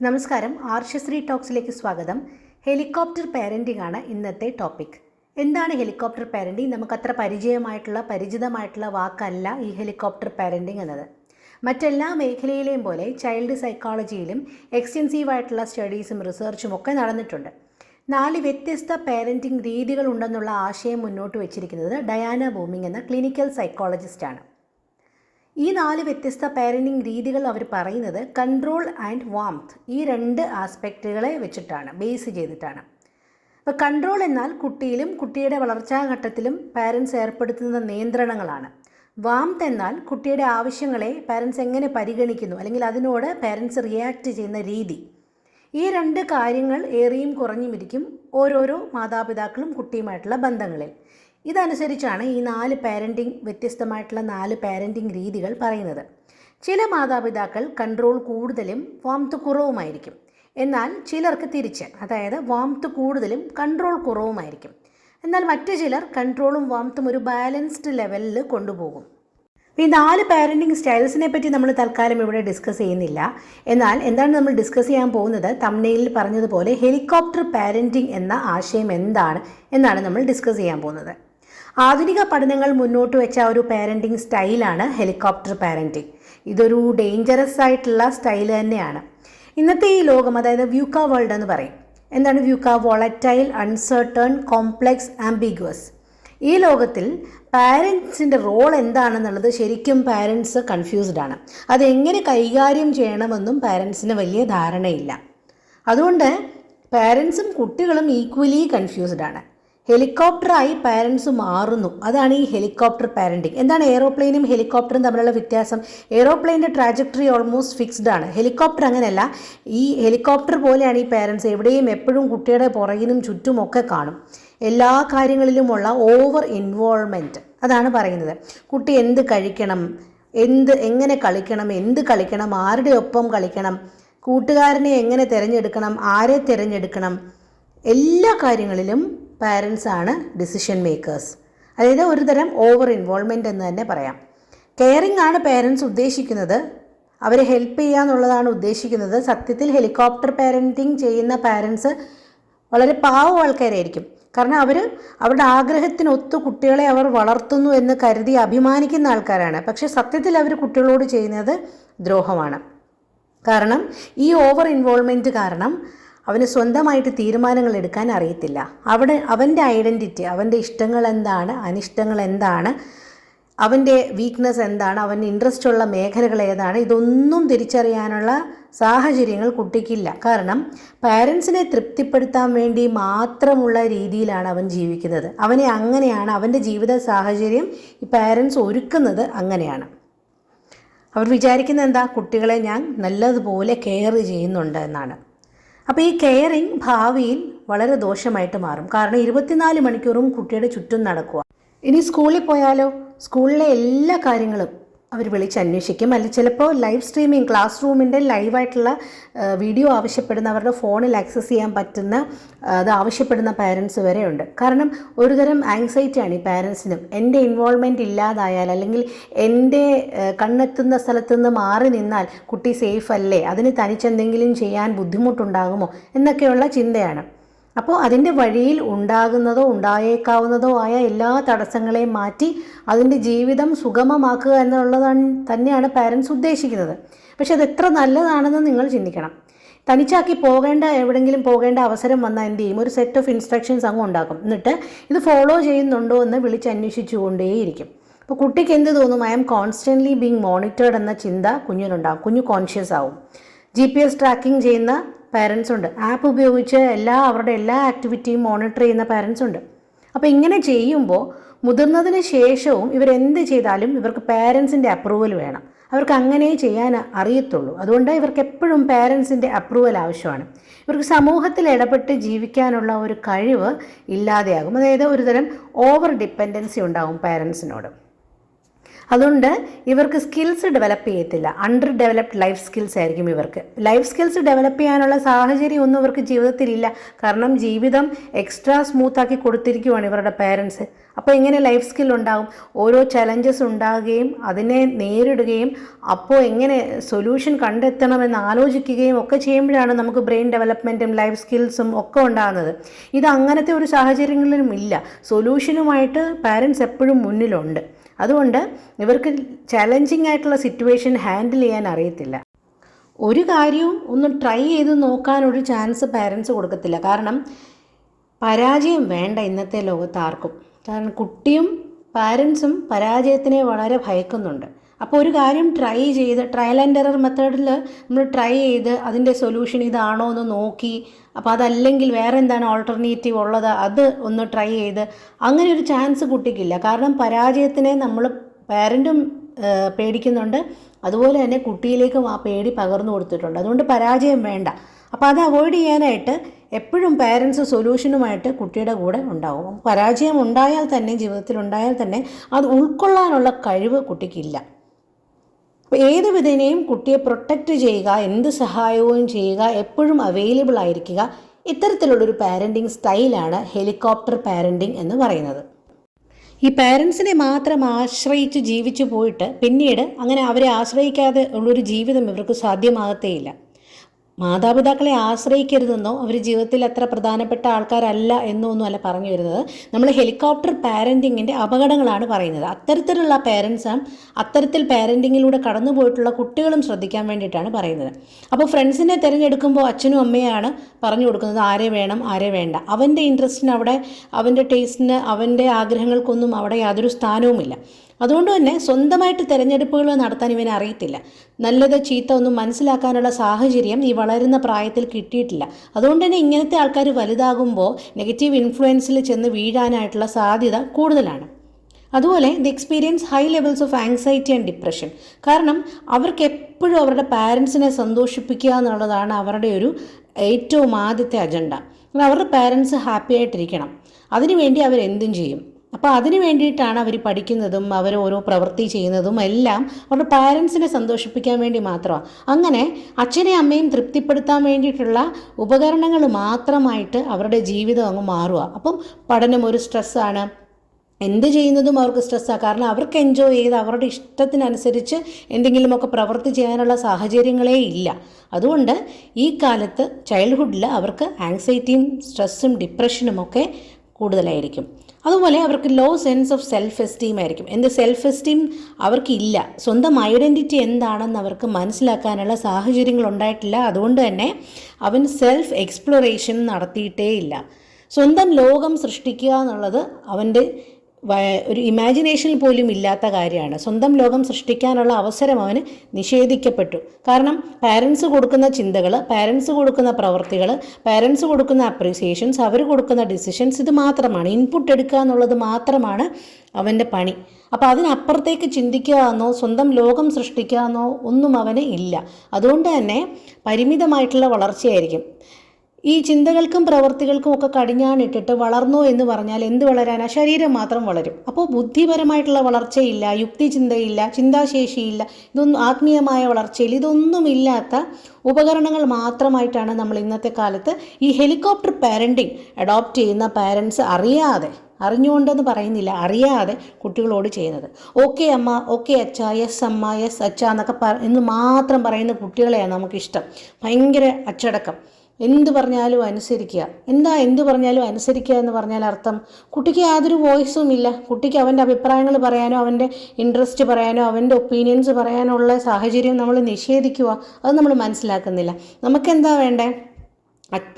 നമസ്കാരം. ആർഷശ്രീ ടോക്സിലേക്ക് സ്വാഗതം. Helicopter parenting ആണ് ഇന്നത്തെ ടോപ്പിക്. എന്താണ് ഹെലികോപ്റ്റർ പാരന്റിംഗ് നമുക്കത്ര പരിചയമായിട്ടുള്ള പരിചിതമായിട്ടുള്ള വാക്കല്ല ഈ ഹെലികോപ്റ്റർ പാരന്റിംഗ് എന്നത്. മറ്റെല്ലാ മേഖലയിലെയും പോലെ ചൈൽഡ് സൈക്കോളജിയിലും എക്സ്റ്റെൻസീവായിട്ടുള്ള സ്റ്റഡീസും റിസർച്ചും ഒക്കെ നടന്നിട്ടുണ്ട്. നാല് വ്യത്യസ്ത പാരന്റിംഗ് രീതികളുണ്ടെന്നുള്ള ആശയം മുന്നോട്ട് വെച്ചിരിക്കുന്നത് ഡയാന ബൂമിംഗ് എന്ന ക്ലിനിക്കൽ സൈക്കോളജിസ്റ്റാണ്. ഈ നാല് വ്യത്യസ്ത പാരന്റിങ് രീതികൾ അവർ പറയുന്നത് കൺട്രോൾ ആൻഡ് വാംത്ത് ഈ രണ്ട് ആസ്പെക്റ്റുകളെ വെച്ചിട്ടാണ് ബേസ് ചെയ്തിട്ടാണ്. അപ്പോൾ കൺട്രോൾ എന്നാൽ കുട്ടിയിലും കുട്ടിയുടെ വളർച്ചാ ഘട്ടത്തിലും പാരൻസ് ഏർപ്പെടുത്തുന്ന നിയന്ത്രണങ്ങളാണ്. വാംത്ത് എന്നാൽ കുട്ടിയുടെ ആവശ്യങ്ങളെ പാരൻസ് എങ്ങനെ പരിഗണിക്കുന്നു അല്ലെങ്കിൽ അതിനോട് പാരൻസ് റിയാക്ട് ചെയ്യുന്ന രീതി. ഈ രണ്ട് കാര്യങ്ങൾ ഏറിയും കുറഞ്ഞുമിരിക്കും ഓരോരോ മാതാപിതാക്കളും കുട്ടിയുമായിട്ടുള്ള ബന്ധങ്ങളിൽ. ഇതനുസരിച്ചാണ് ഈ നാല് പാരന്റിംഗ് വ്യത്യസ്തമായിട്ടുള്ള നാല് പാരന്റിംഗ് രീതികൾ പറയുന്നത്. ചില മാതാപിതാക്കൾ കൺട്രോൾ കൂടുതലും വാംത്ത് കുറവുമായിരിക്കും. എന്നാൽ ചിലർക്ക് തിരിച്ച് അതായത് വാംത്ത് കൂടുതലും കൺട്രോൾ കുറവുമായിരിക്കും. എന്നാൽ മറ്റു ചിലർ കൺട്രോളും വാംത്തും ഒരു ബാലൻസ്ഡ് ലെവലിൽ കൊണ്ടുപോകും. ഈ നാല് പാരന്റിംഗ് സ്റ്റൈൽസിനെ പറ്റി നമ്മൾ തൽക്കാലം ഇവിടെ ഡിസ്കസ് ചെയ്യുന്നില്ല. എന്നാൽ എന്താണ് നമ്മൾ ഡിസ്കസ് ചെയ്യാൻ പോകുന്നത്? തമ്നയിൽ പറഞ്ഞതുപോലെ ഹെലികോപ്റ്റർ പാരന്റിംഗ് എന്ന ആശയം എന്താണ്? എന്നാണ് നമ്മൾ ഡിസ്കസ് ചെയ്യാൻ പോകുന്നത്. ആധുനിക പഠനങ്ങൾ മുന്നോട്ട് വെച്ച ഒരു പാരന്റിങ് സ്റ്റൈലാണ് ഹെലികോപ്റ്റർ പാരന്റിങ് ഇതൊരു ഡേഞ്ചറസ് ആയിട്ടുള്ള സ്റ്റൈൽ തന്നെയാണ്. ഇന്നത്തെ ഈ ലോകം അതായത് വ്യൂക്ക വേൾഡ് എന്ന് പറയും. എന്താണ് VUCA volatile uncertain complex ambiguous ഈ ലോകത്തിൽ പാരൻസിന്റെ റോൾ എന്താണെന്നുള്ളത് ശരിക്കും പാരൻസ് കൺഫ്യൂസ്ഡ് ആണ്. അതെങ്ങനെ കൈകാര്യം ചെയ്യണമെന്നും പാരൻസിന് വലിയ ധാരണയില്ല. അതുകൊണ്ട് പാരൻസും കുട്ടികളും ഈക്വലി കൺഫ്യൂസ്ഡ് ആണ്. ഹെലികോപ്റ്ററായി പാരൻസ് മാറുന്നു. അതാണ് ഈ ഹെലികോപ്റ്റർ പാരന്റിങ് എന്താണ് എയ്റോപ്ലെയിനും ഹെലികോപ്റ്ററും തമ്മിലുള്ള വ്യത്യാസം? എയ്റോപ്ലെയിന്റെ ട്രാജക്ടറി ഓൾമോസ്റ്റ് ഫിക്സ്ഡ് ആണ്. ഹെലികോപ്റ്റർ അങ്ങനെയല്ല. ഈ ഹെലികോപ്റ്റർ പോലെയാണ് ഈ പാരൻസ് എവിടെയും എപ്പോഴും കുട്ടിയുടെ പുറകിനും ചുറ്റുമൊക്കെ കാണും. എല്ലാ കാര്യങ്ങളിലുമുള്ള ഓവർ ഇൻവോൾവ്മെന്റ് അതാണ് പറയുന്നത്. കുട്ടി എന്ത് കഴിക്കണം? എന്ത് എങ്ങനെ കളിക്കണം? എന്ത് കളിക്കണം? ആരുടെ ഒപ്പം കളിക്കണം? കൂട്ടുകാരനെ എങ്ങനെ തിരഞ്ഞെടുക്കണം? ആരെ തിരഞ്ഞെടുക്കണം? എല്ലാ കാര്യങ്ങളിലും പാരൻസ് ആണ് ഡിസിഷൻ മേക്കേഴ്സ് അതായത് ഒരു തരം ഓവർ ഇൻവോൾവ്മെന്റ് എന്ന് തന്നെ പറയാം. കെയറിംഗ് ആണ് പേരൻസ് ഉദ്ദേശിക്കുന്നത്. അവരെ ഹെൽപ്പ് ചെയ്യുക എന്നുള്ളതാണ് ഉദ്ദേശിക്കുന്നത്. സത്യത്തിൽ ഹെലികോപ്റ്റർ പാരന്റിങ് ചെയ്യുന്ന പാരൻസ് വളരെ പാവ ആൾക്കാരായിരിക്കും. കാരണം അവർ അവരുടെ ആഗ്രഹത്തിനൊത്ത് കുട്ടികളെ അവർ വളർത്തുന്നു എന്ന് കരുതി അഭിമാനിക്കുന്ന ആൾക്കാരാണ്. പക്ഷേ സത്യത്തിൽ അവർ കുട്ടികളോട് ചെയ്യുന്നത് ദ്രോഹമാണ്. കാരണം ഈ ഓവർ ഇൻവോൾവ്മെന്റ് കാരണം അവന് സ്വന്തമായിട്ട് തീരുമാനങ്ങൾ എടുക്കാൻ അറിയത്തില്ല. അവിടെ അവന്റെ ഐഡന്റിറ്റി അവന്റെ ഇഷ്ടങ്ങൾ എന്താണ് അനിഷ്ടങ്ങൾ എന്താണ് അവന്റെ വീക്ക്നെസ് എന്താണ് അവന്റെ ഇൻട്രസ്റ്റ് ഉള്ള മേഖലകൾ ഏതാണ് ഇതൊന്നും തിരിച്ചറിയാനുള്ള സാഹചര്യങ്ങൾ കുട്ടിക്കില്ല. കാരണം പാരൻസിനെ തൃപ്തിപ്പെടുത്താൻ വേണ്ടി മാത്രമുള്ള രീതിയിലാണ് അവൻ ജീവിക്കുന്നത്. അവനെ അങ്ങനെയാണ് അവന്റെ ജീവിത സാഹചര്യം ഈ പാരൻസ് ഒരുക്കുന്നത് അങ്ങനെയാണ്. അവർ വിചാരിക്കുന്നത് എന്താ കുട്ടികളെ ഞാൻ നല്ലതുപോലെ കെയർ ചെയ്യുന്നുണ്ട് എന്നാണ്. അപ്പോൾ ഈ കെയറിങ് ഭാവിയിൽ വളരെ ദോഷമായിട്ട് മാറും. കാരണം ഇരുപത്തിനാല് മണിക്കൂറും കുട്ടിയുടെ ചുറ്റും നടക്കുക. ഇനി സ്കൂളിൽ പോയാലോ? സ്കൂളിലെ എല്ലാ കാര്യങ്ങളും അവർ വിളിച്ചന്വേഷിക്കും അല്ലെങ്കിൽ ചിലപ്പോൾ ലൈവ് സ്ട്രീമിംഗ് ക്ലാസ് റൂമിന്റെ ലൈവായിട്ടുള്ള വീഡിയോ ആവശ്യപ്പെടുന്ന അവരുടെ ഫോണിൽ ആക്സസ് ചെയ്യാൻ പറ്റുന്ന അത് ആവശ്യപ്പെടുന്ന പാരൻസ് വരെ ഉണ്ട്. കാരണം ഒരുതരം ആങ്സൈറ്റി ആണ് ഈ പാരൻസിനും എന്റെ ഇൻവോൾവ്മെന്റ് ഇല്ലാതായാൽ അല്ലെങ്കിൽ എന്റെ കണ്ണെത്തുന്ന സ്ഥലത്തു നിന്ന് മാറി നിന്നാൽ കുട്ടി സേഫ് അല്ലേ? അതിന് തനിച്ചെന്തെങ്കിലും ചെയ്യാൻ ബുദ്ധിമുട്ടുണ്ടാകുമോ? എന്നൊക്കെയുള്ള ചിന്തയാണ്. അപ്പോൾ അതിന്റെ വഴിയിൽ ഉണ്ടാകുന്നതോ ഉണ്ടായേക്കാവുന്നതോ ആയ എല്ലാ തടസ്സങ്ങളെയും മാറ്റി അതിന്റെ ജീവിതം സുഗമമാക്കുക എന്നുള്ളതാണ് തന്നെയാണ് പാരൻസ് ഉദ്ദേശിക്കുന്നത്. പക്ഷെ അത് എത്ര നല്ലതാണെന്ന് നിങ്ങൾ ചിന്തിക്കണം. തനിച്ചാക്കി പോകേണ്ട എവിടെങ്കിലും പോകേണ്ട അവസരം വന്നാൽ എന്ത് ചെയ്യും? ഒരു സെറ്റ് ഓഫ് ഇൻസ്ട്രക്ഷൻസ് അങ്ങ് ഉണ്ടാക്കും. എന്നിട്ട് ഇത് ഫോളോ ചെയ്യുന്നുണ്ടോ എന്ന് വിളിച്ചന്വേഷിച്ചുകൊണ്ടേയിരിക്കും അപ്പോൾ കുട്ടിക്ക് എന്ത് തോന്നും? I am constantly being monitored എന്ന ചിന്ത കുഞ്ഞിനുണ്ടാകും. കുഞ്ഞു കോൺഷ്യസ് ആവും. ജി പി എസ് ട്രാക്കിംഗ് ചെയ്യുന്ന പാരൻസ് ഉണ്ട്. ആപ്പ് ഉപയോഗിച്ച് എല്ലാ അവരുടെ എല്ലാ ആക്ടിവിറ്റിയും മോണിറ്റർ ചെയ്യുന്ന പാരൻസ് ഉണ്ട്. അപ്പോൾ ഇങ്ങനെ ചെയ്യുമ്പോൾ മുതിർന്നതിന് ശേഷവും ഇവരെന്ത് ചെയ്താലും ഇവർക്ക് പാരൻസിന്റെ അപ്രൂവൽ വേണം. അവർക്ക് അങ്ങനെ ചെയ്യാൻ അറിയത്തുള്ളൂ. അതുകൊണ്ട് ഇവർക്ക് എപ്പോഴും പാരൻസിന്റെ അപ്രൂവൽ ആവശ്യമാണ്. ഇവർക്ക് സമൂഹത്തിൽ ഇടപെട്ട് ജീവിക്കാനുള്ള ഒരു കഴിവ് ഇല്ലാതെയാകും. അതായത് ഒരുതരം ഓവർ ഡിപ്പെൻഡൻസി ഉണ്ടാകും പാരൻസിനോട് അതുകൊണ്ട് ഇവർക്ക് സ്കിൽസ് ഡെവലപ്പ് ചെയ്യത്തില്ല. അണ്ടർ ഡെവലപ്ഡ് ലൈഫ് സ്കിൽസ് ആയിരിക്കും ഇവർക്ക്. ലൈഫ് സ്കിൽസ് ഡെവലപ്പ് ചെയ്യാനുള്ള സാഹചര്യം ഒന്നും ഇവർക്ക് ജീവിതത്തിലില്ല കാരണം ജീവിതം എക്സ്ട്രാ സ്മൂത്താക്കി കൊടുത്തിരിക്കുവാണ് ഇവരുടെ പേരൻസ് അപ്പോൾ എങ്ങനെ ലൈഫ് സ്കിൽ ഉണ്ടാകും ഓരോ ചലഞ്ചസ് ഉണ്ടാകുകയും അതിനെ നേരിടുകയും അപ്പോൾ എങ്ങനെ സൊല്യൂഷൻ കണ്ടെത്തണമെന്ന് ആലോചിക്കുകയും ഒക്കെ ചെയ്യുമ്പോഴാണ് നമുക്ക് ബ്രെയിൻ ഡെവലപ്മെന്റും ലൈഫ് സ്കിൽസും ഒക്കെ ഉണ്ടാകുന്നത്. ഇത് അങ്ങനത്തെ ഒരു സാഹചര്യങ്ങളിലും ഇല്ല. സൊല്യൂഷനുമായിട്ട് പാരൻസ് എപ്പോഴും മുന്നിലുണ്ട്. അതുകൊണ്ട് ഇവർക്ക് ചലഞ്ചിങ് ആയിട്ടുള്ള സിറ്റുവേഷൻ ഹാൻഡിൽ ചെയ്യാൻ അറിയത്തില്ല. ഒരു കാര്യവും ഒന്ന് ട്രൈ ചെയ്ത് നോക്കാനൊരു ചാൻസ് പാരൻസ് കൊടുക്കത്തില്ല. കാരണം പരാജയം വേണ്ട ഇന്നത്തെ ലോകത്ത് ആർക്കും. കാരണം കുട്ടിയും പാരൻസും പരാജയത്തിനെ വളരെ ഭയക്കുന്നുണ്ട്. അപ്പോൾ ഒരു കാര്യം ട്രൈ ചെയ്ത് ട്രയൽ ആൻഡ് എറർ മെത്തേഡിൽ നമ്മൾ ട്രൈ ചെയ്ത് അതിന്റെ സൊല്യൂഷൻ ഇതാണോ എന്ന് നോക്കി അപ്പോൾ അതല്ലെങ്കിൽ വേറെ എന്താണ് ഓൾട്ടർനേറ്റീവ് ഉള്ളത് അത് ഒന്ന് ട്രൈ ചെയ്ത്. അങ്ങനെ ഒരു ചാൻസ് കുട്ടിക്കില്ല. കാരണം പരാജയത്തിനെ നമ്മൾ പാരന്റും പേടിക്കുന്നുണ്ട്. അതുപോലെ തന്നെ കുട്ടിയിലേക്കും ആ പേടി പകർന്നു കൊടുത്തിട്ടുണ്ട്. അതുകൊണ്ട് പരാജയം വേണ്ട. അപ്പോൾ അത് അവോയ്ഡ് ചെയ്യാനായിട്ട് എപ്പോഴും പാരൻസ് സൊല്യൂഷനുമായിട്ട് കുട്ടിയുടെ കൂടെ ഉണ്ടാവും. പരാജയം ഉണ്ടായാൽ തന്നെ ജീവിതത്തിൽ ഉണ്ടായാൽ തന്നെ അത് ഉൾക്കൊള്ളാനുള്ള കഴിവ് കുട്ടിക്കില്ല. അപ്പോൾ ഏത് വിധേനയും കുട്ടിയെ പ്രൊട്ടക്റ്റ് ചെയ്യുക എന്ത് സഹായവും ചെയ്യുക എപ്പോഴും അവൈലബിൾ ആയിരിക്കുക ഇത്തരത്തിലുള്ളൊരു പാരന്റിങ് സ്റ്റൈലാണ് ഹെലികോപ്റ്റർ പാരന്റിങ് എന്ന് പറയുന്നത്. ഈ പാരൻസിനെ മാത്രം ആശ്രയിച്ച് ജീവിച്ചു പോയിട്ട് പിന്നീട് അങ്ങനെ അവരെ ആശ്രയിക്കാതെ ഉള്ളൊരു ജീവിതം ഇവർക്ക് സാധ്യമാകത്തേയില്ല. മാതാപിതാക്കളെ ആശ്രയിക്കരുതെന്നോ അവർ ജീവിതത്തിൽ അത്ര പ്രധാനപ്പെട്ട ആൾക്കാരല്ല എന്നോ ഒന്നുമല്ല പറഞ്ഞു വരുന്നത്. നമ്മൾ ഹെലികോപ്റ്റർ പാരന്റിങ്ങിന്റെ അപകടങ്ങളാണ് പറയുന്നത്. അത്തരത്തിലുള്ള പാരൻസാണ് അത്തരത്തിൽ പാരന്റിങ്ങിലൂടെ കടന്നു പോയിട്ടുള്ള കുട്ടികളും ശ്രദ്ധിക്കാൻ വേണ്ടിയിട്ടാണ് പറയുന്നത്. അപ്പോൾ ഫ്രണ്ട്സിനെ തിരഞ്ഞെടുക്കുമ്പോൾ അച്ഛനും അമ്മയാണ് പറഞ്ഞു കൊടുക്കുന്നത് ആരെ വേണം ആരെ വേണ്ട. അവന്റെ ഇൻട്രസ്റ്റിന് അവിടെ അവന്റെ ടേസ്റ്റിന് അവന്റെ ആഗ്രഹങ്ങൾക്കൊന്നും അവിടെ യാതൊരു സ്ഥാനവുമില്ല. അതുകൊണ്ട് തന്നെ സ്വന്തമായിട്ട് തിരഞ്ഞെടുപ്പുകൾ നടത്താൻ ഇവനെ അറിയത്തില്ല. നല്ലത് ചീത്ത ഒന്നും മനസ്സിലാക്കാനുള്ള സാഹചര്യം ഈ വളരുന്ന പ്രായത്തിൽ കിട്ടിയിട്ടില്ല. അതുകൊണ്ട് തന്നെ ഇങ്ങനത്തെ ആൾക്കാർ വലുതാകുമ്പോൾ നെഗറ്റീവ് ഇൻഫ്ലുവൻസിൽ ചെന്ന് വീഴാനായിട്ടുള്ള സാധ്യത കൂടുതലാണ്. അതുപോലെ the experience high levels of anxiety and depression. കാരണം അവർക്ക് എപ്പോഴും അവരുടെ പാരൻസിനെ സന്തോഷിപ്പിക്കുക എന്നുള്ളതാണ് അവരുടെ ഒരു ഏറ്റവും ആദ്യത്തെ അജണ്ട. അവരുടെ പാരൻസ് ഹാപ്പി ആയിട്ടിരിക്കണം. അതിനുവേണ്ടി അവരെന്തും ചെയ്യും. അപ്പോൾ അതിന് വേണ്ടിയിട്ടാണ് അവർ പഠിക്കുന്നതും അവർ ഓരോ പ്രവൃത്തി ചെയ്യുന്നതും എല്ലാം അവരുടെ പാരൻസിനെ സന്തോഷിപ്പിക്കാൻ വേണ്ടി മാത്രമാണ് അങ്ങനെ അച്ഛനെയും അമ്മയും തൃപ്തിപ്പെടുത്താൻ വേണ്ടിയിട്ടുള്ള ഉപകരണങ്ങൾ മാത്രമായിട്ട് അവരുടെ ജീവിതം അങ്ങ് മാറുക അപ്പം പഠനം ഒരു സ്ട്രെസ്സാണ് എന്ത് ചെയ്യുന്നതും അവർക്ക് സ്ട്രെസ്സാണ് കാരണം അവർക്ക് എൻജോയ് ചെയ്ത് അവരുടെ ഇഷ്ടത്തിനനുസരിച്ച് എന്തെങ്കിലുമൊക്കെ പ്രവൃത്തി ചെയ്യാനുള്ള സാഹചര്യങ്ങളേ ഇല്ല. അതുകൊണ്ട് ഈ കാലത്ത് ചൈൽഡ്ഹുഡിൽ അവർക്ക് ആങ്സൈറ്റിയും സ്ട്രെസ്സും ഡിപ്രഷനും ഒക്കെ കൂടുതലായിരിക്കും. അതുപോലെ അവർക്ക് low sense of self esteem ആയിരിക്കും. എന്ത് സെൽഫ് എസ്റ്റീം അവർക്കില്ല സ്വന്തം ഐഡന്റിറ്റി എന്താണെന്ന് അവർക്ക് മനസ്സിലാക്കാനുള്ള സാഹചര്യങ്ങൾ ഉണ്ടായിട്ടില്ല. അതുകൊണ്ട് തന്നെ അവൻ സെൽഫ് എക്സ്പ്ലോറേഷൻ നടത്തിയിട്ടേ ഇല്ല സ്വന്തം ലോകം സൃഷ്ടിക്കുക എന്നുള്ളത് അവന്റെ ഒരു ഇമാജിനേഷനിൽ പോലും ഇല്ലാത്ത കാര്യമാണ്. സ്വന്തം ലോകം സൃഷ്ടിക്കാനുള്ള അവസരം അവന് നിഷേധിക്കപ്പെട്ടു. കാരണം പാരൻസ് കൊടുക്കുന്ന ചിന്തകൾ പാരൻസ് കൊടുക്കുന്ന പ്രവൃത്തികൾ പാരൻസ് കൊടുക്കുന്ന അപ്രീസിയേഷൻസ് അവർ കൊടുക്കുന്ന ഡിസിഷൻസ് ഇത് മാത്രമാണ്. ഇൻപുട്ട് എടുക്കുക എന്നുള്ളത് മാത്രമാണ് അവന്റെ പണി. അപ്പോൾ അതിനപ്പുറത്തേക്ക് ചിന്തിക്കുക എന്നോ സ്വന്തം ലോകം സൃഷ്ടിക്കുക എന്നോ ഒന്നും അവന് ഇല്ല. അതുകൊണ്ട് തന്നെ പരിമിതമായിട്ടുള്ള വളർച്ചയായിരിക്കും. ഈ ചിന്തകൾക്കും പ്രവൃത്തികൾക്കും ഒക്കെ കടിഞ്ഞാണിട്ടിട്ട് വളർന്നു എന്ന് പറഞ്ഞാൽ എന്ത് വളരാനാ? ശരീരം മാത്രം വളരും. അപ്പോൾ ബുദ്ധിപരമായിട്ടുള്ള വളർച്ചയില്ല യുക്തി ചിന്തയില്ല ചിന്താശേഷിയില്ല ഇതൊന്നും ആത്മീയമായ വളർച്ചയിൽ ഇതൊന്നുമില്ലാത്ത ഉപകരണങ്ങൾ മാത്രമായിട്ടാണ് നമ്മൾ ഇന്നത്തെ കാലത്ത് ഈ ഹെലികോപ്റ്റർ പാരന്റിങ് അഡോപ്റ്റ് ചെയ്യുന്ന പാരൻസ് അറിയാതെ അറിഞ്ഞുകൊണ്ടെന്ന് പറയുന്നില്ല അറിയാതെ കുട്ടികളോട് ചെയ്യുന്നത്. ഓക്കെ അമ്മ ഓക്കെ അച്ഛ യെസ് അമ്മ യെസ് അച്ഛ എന്നൊക്കെ എന്ന് മാത്രം പറയുന്ന കുട്ടികളെയാണ് നമുക്കിഷ്ടം. ഭയങ്കര അച്ചടക്കം. എന്ത് പറഞ്ഞാലും അനുസരിക്കുക. എന്താ എന്ത് പറഞ്ഞാലും അനുസരിക്കുക എന്ന് പറഞ്ഞാൽ അർത്ഥം? കുട്ടിക്ക് യാതൊരു വോയിസും ഇല്ല. കുട്ടിക്ക് അവന്റെ അഭിപ്രായങ്ങൾ പറയാനോ അവന്റെ ഇൻട്രസ്റ്റ് പറയാനോ അവന്റെ ഒപ്പീനിയൻസ് പറയാനോ ഉള്ള സാഹചര്യം നമ്മൾ നിഷേധിക്കുക. അത് നമ്മൾ മനസ്സിലാക്കുന്നില്ല. നമുക്കെന്താ വേണ്ടേ?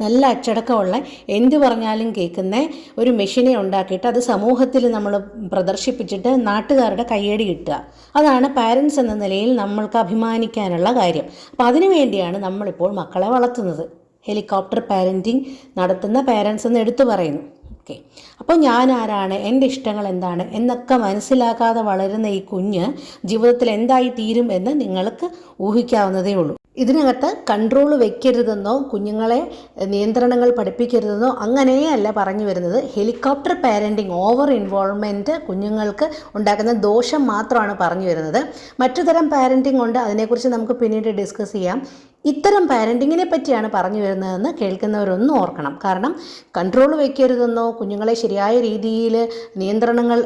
നല്ല അച്ചടക്കമുള്ള എന്ത് പറഞ്ഞാലും കേൾക്കുന്ന ഒരു മെഷീനെ ഉണ്ടാക്കിയിട്ട് അത് സമൂഹത്തിൽ നമ്മൾ പ്രദർശിപ്പിച്ചിട്ട് നാട്ടുകാരുടെ കയ്യടി കിട്ടുക. അതാണ് പാരൻസ് എന്ന നിലയിൽ നമ്മൾക്ക് അഭിമാനിക്കാനുള്ള കാര്യം. അപ്പോൾ അതിനു വേണ്ടിയാണ് നമ്മളിപ്പോൾ മക്കളെ വളർത്തുന്നത്. ഹെലികോപ്റ്റർ പാരന്റിങ് നടത്തുന്ന പാരൻസ് എന്ന് എടുത്തു പറയുന്നു. ഓക്കെ അപ്പോൾ ഞാൻ ആരാണ് എന്റെ ഇഷ്ടങ്ങൾ എന്താണ്? എന്നൊക്കെ മനസ്സിലാക്കാതെ വളരുന്ന ഈ കുഞ്ഞ് ജീവിതത്തിൽ എന്തായി തീരും എന്ന് നിങ്ങൾക്ക് ഊഹിക്കാവുന്നതേ ഉള്ളൂ. ഇതിനകത്ത് കൺട്രോൾ വെക്കരുതെന്നോ കുഞ്ഞുങ്ങളെ നിയന്ത്രണങ്ങൾ പഠിപ്പിക്കരുതെന്നോ അങ്ങനെയല്ല പറഞ്ഞു വരുന്നത്. ഹെലികോപ്റ്റർ പാരന്റിങ് ഓവർ ഇൻവോൾവ്മെന്റ് കുഞ്ഞുങ്ങൾക്ക് ഉണ്ടാക്കുന്ന ദോഷം മാത്രമാണ് പറഞ്ഞു വരുന്നത്. മറ്റു തരം പാരന്റിംഗ് ഉണ്ട്. അതിനെക്കുറിച്ച് നമുക്ക് പിന്നീട് ഡിസ്കസ് ചെയ്യാം. ഇത്തരം പാരന്റിങ്ങിനെ പറ്റിയാണ് പറഞ്ഞു വരുന്നതെന്ന് കേൾക്കുന്നവരൊന്നും ഓർക്കണം. കാരണം കൺട്രോൾ വയ്ക്കരുതെന്നോ കുഞ്ഞുങ്ങളെ ശരിയായ രീതിയിൽ നിയന്ത്രണങ്ങൾ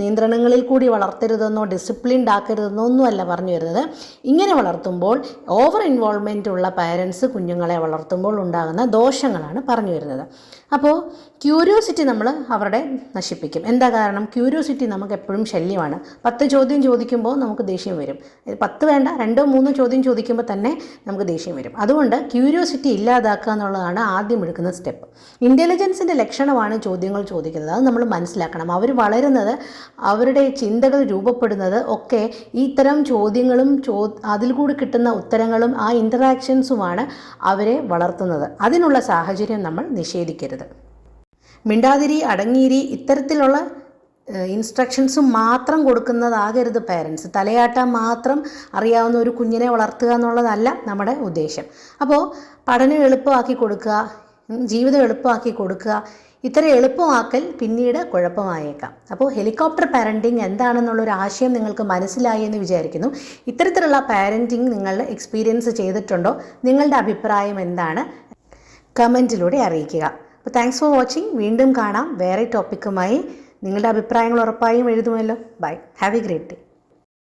നിയന്ത്രണങ്ങളിൽ കൂടി വളർത്തരുതെന്നോ ഡിസിപ്ലിൻഡ് ആക്കരുതെന്നോ ഒന്നുമല്ല പറഞ്ഞു വരുന്നത്. ഇങ്ങനെ വളർത്തുമ്പോൾ ഓവർ ഇൻവോൾവ്മെന്റ് ഉള്ള പാരൻസ് കുഞ്ഞുങ്ങളെ വളർത്തുമ്പോൾ ഉണ്ടാകുന്ന ദോഷങ്ങളാണ് പറഞ്ഞു വരുന്നത്. അപ്പോൾ ക്യൂരിയോസിറ്റി നമ്മൾ അവരുടെ നശിപ്പിക്കും. എന്താ കാരണം? ക്യൂരിയോസിറ്റി നമുക്ക് എപ്പോഴും ശല്യമാണ്. പത്ത് ചോദ്യം ചോദിക്കുമ്പോൾ നമുക്ക് ദേഷ്യം വരും. പത്ത് വേണ്ട രണ്ടോ മൂന്നോ ചോദ്യം ചോദിക്കുമ്പോൾ തന്നെ നമുക്ക് ദേഷ്യം വരും. അതുകൊണ്ട് ക്യൂരിയോസിറ്റി ഇല്ലാതാക്കുക എന്നുള്ളതാണ് ആദ്യം എടുക്കുന്ന സ്റ്റെപ്പ്. ഇന്റലിജൻസിന്റെ ലക്ഷണമാണ് ചോദ്യങ്ങൾ ചോദിക്കുന്നത്. അത് നമ്മൾ മനസ്സിലാക്കണം. അവർ വളരുന്നത് അവരുടെ ചിന്തകൾ രൂപപ്പെടുന്നത് ഒക്കെ ഇത്തരം ചോദ്യങ്ങളും ചോ അതിൽ കൂടി കിട്ടുന്ന ഉത്തരങ്ങളും ആ ഇന്ററാക്ഷൻസുമാണ് അവരെ വളർത്തുന്നത്. അതിനുള്ള സാഹചര്യം നമ്മൾ നിഷേധിക്കരുത്. മിണ്ടാതിരി അടങ്ങിയിരി ഇത്തരത്തിലുള്ള ഇൻസ്ട്രക്ഷൻസ് മാത്രം കൊടുക്കുന്നതാകരുത് പേരൻസ് തലയാട്ടാൻ മാത്രം അറിയാവുന്ന ഒരു കുഞ്ഞിനെ വളർത്തുക എന്നുള്ളതല്ല നമ്മുടെ ഉദ്ദേശം. അപ്പോൾ പഠനം എളുപ്പമാക്കി കൊടുക്കുക ജീവിതം എളുപ്പമാക്കി കൊടുക്കുക ഇത്തരം എളുപ്പമാക്കൽ പിന്നീട് കുഴപ്പമായേക്കാം. അപ്പോൾ ഹെലികോപ്റ്റർ പാരന്റിങ് എന്താണെന്നുള്ളൊരു ആശയം നിങ്ങൾക്ക് മനസ്സിലായി എന്ന് വിചാരിക്കുന്നു. ഇത്തരത്തിലുള്ള പാരന്റിങ് നിങ്ങൾ എക്സ്പീരിയൻസ് ചെയ്തിട്ടുണ്ടോ? നിങ്ങളുടെ അഭിപ്രായം എന്താണ്? കമന്റിലൂടെ അറിയിക്കുക. അപ്പോൾ താങ്ക്സ് ഫോർ വാച്ചിങ് വീണ്ടും കാണാം. വേറെ ടോപ്പിക്കുമായി നിങ്ങളുടെ അഭിപ്രായങ്ങൾ ഉറപ്പായും എഴുതുമല്ലോ. Bye have a great day